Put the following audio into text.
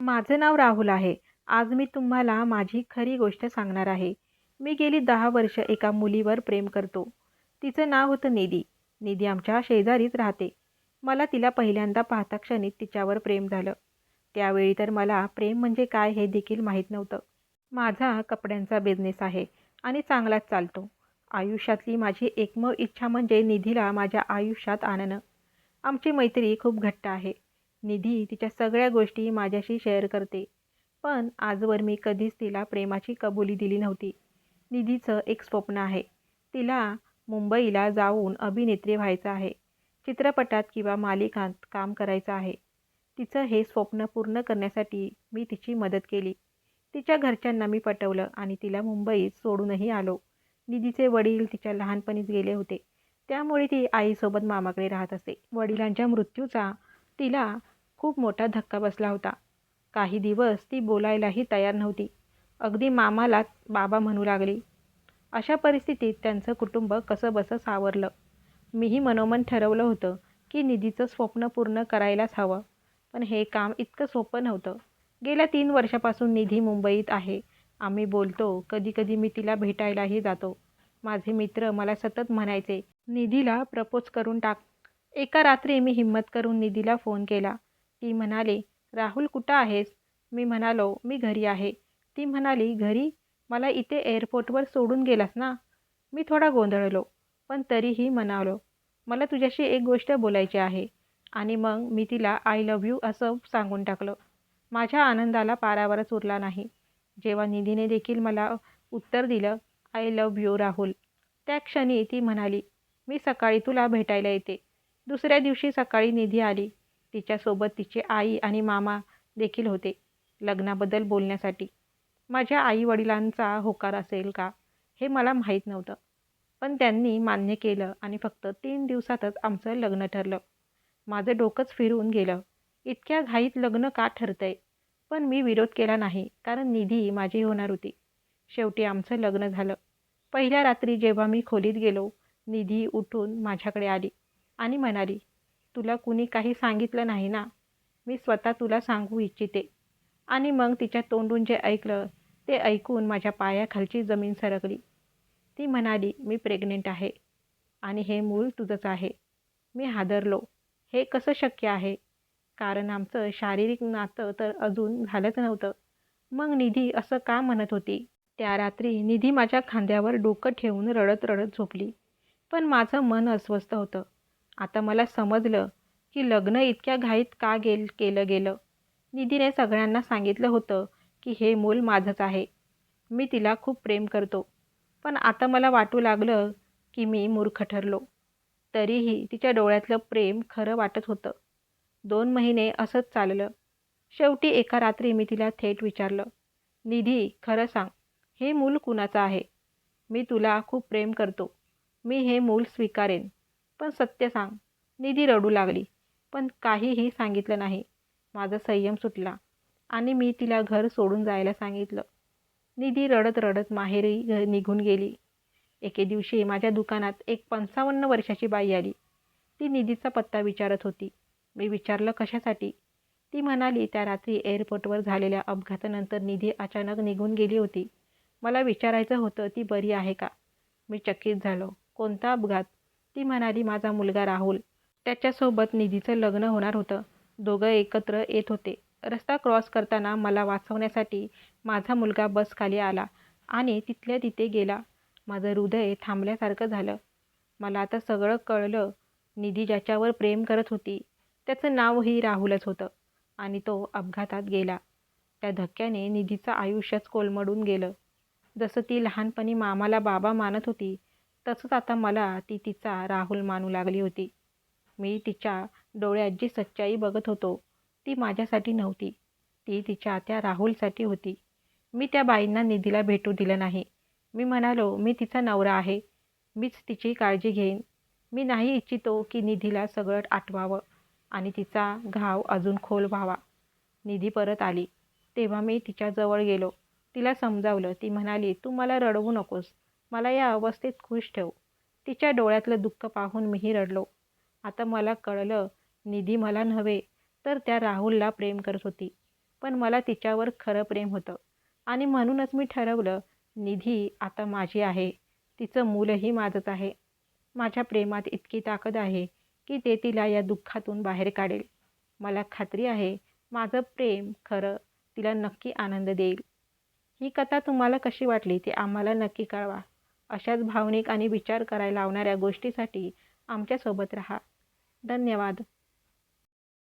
माझं नाव राहुल आहे. आज मी तुम्हाला माझी खरी गोष्ट सांगणार आहे. मी गेली दहा वर्ष एका मुलीवर प्रेम करतो. तिचं नाव होतं निधी. निधी आमच्या शेजारीच राहते. मला तिला पहिल्यांदा पाहता क्षणी तिच्यावर प्रेम झालं. त्यावेळी तर मला प्रेम म्हणजे काय हे देखील माहीत नव्हतं. माझा कपड्यांचा बिझनेस आहे आणि चांगलाच चालतो. आयुष्यातली माझी एकमेव इच्छा म्हणजे निधीला माझ्या आयुष्यात आणणं. आमची मैत्री खूप घट्ट आहे. निधी तिच्या सगळ्या गोष्टी माझ्याशी शेअर करते. पण आजवर मी कधीच तिला प्रेमाची कबुली दिली नव्हती. निधीचं एक स्वप्न आहे. तिला मुंबईला जाऊन अभिनेत्री व्हायचं आहे. चित्रपटात किंवा मालिकांत काम करायचं आहे. तिचं हे स्वप्न पूर्ण करण्यासाठी मी तिची मदत केली. तिच्या घरच्यांना मी पटवलं आणि तिला मुंबईत सोडूनही आलो. निधीचे वडील तिच्या लहानपणीच गेले होते. त्यामुळे ती आईसोबत मामाकडे राहत असे. वडिलांच्या मृत्यूचा तिला खूप मोठा धक्का बसला होता. काही दिवस ती बोलायलाही तयार नव्हती. अगदी मामाला बाबा म्हणू लागली. अशा परिस्थितीत त्यांचं कुटुंब कसं बसं सावरलं. मीही मनोमन ठरवलं होतं की निधीचं स्वप्न पूर्ण करायलाच हवं. पण हे काम इतकं सोपं नव्हतं. गेल्या तीन वर्षापासून निधी मुंबईत आहे. आम्ही बोलतो कधीकधी मी तिला भेटायलाही जातो. माझे मित्र मला सतत म्हणायचे निधीला प्रपोज करून टाक एका रात्री मी हिंमत करून निधीला फोन केला. ती म्हणाली राहुल कुठं आहेस? मी म्हणालो मी घरी आहे. ती म्हणाली घरी? मला इथे एअरपोर्टवर सोडून गेलास ना? मी थोडा गोंधळलो पण तरीही म्हणालो मला तुझ्याशी एक गोष्ट बोलायची आहे. आणि मग मी तिला आय लव्ह यू असं सांगून टाकलं. माझ्या आनंदाला पारावरच उरला नाही. जेव्हा निधीने देखील मला उत्तर दिलं आय लव्ह यू राहुल. त्या क्षणी ती म्हणाली मी सकाळी तुला भेटायला येते. दुसऱ्या दिवशी सकाळी निधी आली. तिच्यासोबत तिचे आई आणि मामा देखील होते लग्नाबद्दल बोलण्यासाठी. माझ्या आईवडिलांचा होकार असेल का हे मला माहीत नव्हतं. पण त्यांनी मान्य केलं आणि फक्त तीन दिवसातच आमचं लग्न ठरलं. माझं डोकंच फिरून गेलं. इतक्या घाईत लग्न का ठरतंय? पण मी विरोध केला नाही कारण निधी माझी होणार होती. शेवटी आमचं लग्न झालं. पहिल्या रात्री जेव्हा मी खोलीत गेलो निधी उठून माझ्याकडे आली. आणि म्हणाली तुला कुणी काही सांगितलं नाही ना? मी स्वतः तुला सांगू इच्छिते. आणि मग तिच्या तोंडून जे ऐकलं ते ऐकून माझ्या पायाखालची जमीन सरकली. ती म्हणाली मी प्रेग्नेंट आहे आणि हे मूल तुझंच आहे. मी हादरलो. हे कसं शक्य आहे? कारण आमचं शारीरिक नातं तर अजून झालंच नव्हतं. मग निधी असं का म्हणत होती? त्या रात्री निधी माझ्या खांद्यावर डोकं ठेवून रडत रडत झोपली. पण माझं मन अस्वस्थ होतं. आता मला समजलं की लग्न इतक्या घाईत का गेल केलं गेलं. निधीने सगळ्यांना सांगितलं होतं की हे मूल माझंच आहे. मी तिला खूप प्रेम करतो. पण आता मला वाटू लागलं की मी मूर्ख ठरलो. तरीही तिच्या डोळ्यातलं प्रेम खरं वाटत होतं. दोन महिने असंच चाललं. शेवटी एका रात्री मी तिला थेट विचारलं निधी खरं सांग हे मूल कुणाचं आहे? मी तुला खूप प्रेम करतो. मी हे मूल स्वीकारेन. पण सत्य सांग. निधी रडू लागली. पण काहीही सांगितलं नाही. माझा संयम सुटला आणि मी तिला घर सोडून जायला सांगितलं. निधी रडत रडत माहेरी घ निघून गेली. एके दिवशी माझ्या दुकानात एक पंचावन्न वर्षाची बाई आली. ती निधीचा पत्ता विचारत होती. मी विचारलं कशासाठी? ती म्हणाली त्या रात्री एअरपोर्टवर झालेल्या अपघातानंतर निधी अचानक निघून गेली होती. मला विचारायचं होतं ती बरी आहे का? मी चकित झालो. कोणता अपघात? ती म्हणाली माझा मुलगा राहुल. त्याच्यासोबत निधीचं लग्न होणार होतं. दोघं एकत्र येत होते. रस्ता क्रॉस करताना मला वाचवण्यासाठी माझा मुलगा बस खाली आला आणि तिथल्या तिथे गेला. माझं हृदय थांबल्यासारखं झालं. मला आता सगळं कळलं. निधी ज्याच्यावर प्रेम करत होती त्याचं नावही राहुलच होतं आणि तो अपघातात गेला. त्या धक्क्याने निधीचं आयुष्यच कोलमडून गेलं. जसं ती लहानपणी मामाला बाबा मानत होती तसंच आता मला ती तिचा राहुल मानू लागली होती. मी तिच्या डोळ्यात जी सच्चाई बघत होतो ती माझ्यासाठी नव्हती. ती तिच्या त्या राहुलसाठी होती. मी त्या बाईंना निधीला भेटू दिलं नाही. मी म्हणालो मी तिचा नवरा आहे. मीच तिची काळजी घेईन. मी नाही इच्छितो की निधीला सगळं आठवावं आणि तिचा घाव अजून खोल व्हावा. निधी परत आली. तेव्हा मी तिच्याजवळ गेलो. तिला समजावलं. ती म्हणाली तू मला रडवू नकोस. मला या अवस्थेत खुश ठेव. तिच्या डोळ्यातलं दुःख पाहून मीही रडलो. आता मला कळलं निधी मला नव्हे तर त्या राहुलला प्रेम करत होती. पण मला तिच्यावर खरं प्रेम होतं. आणि म्हणूनच मी ठरवलं निधी आता माझी आहे. तिचं मूलही माझंच आहे. माझ्या प्रेमात इतकी ताकद आहे की ते तिला या दुःखातून बाहेर काढेल. मला खात्री आहे माझं प्रेम खरं तिला नक्की आनंद देईल. ही कथा तुम्हाला कशी वाटली ते आम्हाला नक्की कळवा. अशाच भावनिक आणि विचार करायला लावणाऱ्या गोष्टीसाठी आमच्यासोबत राहा. धन्यवाद.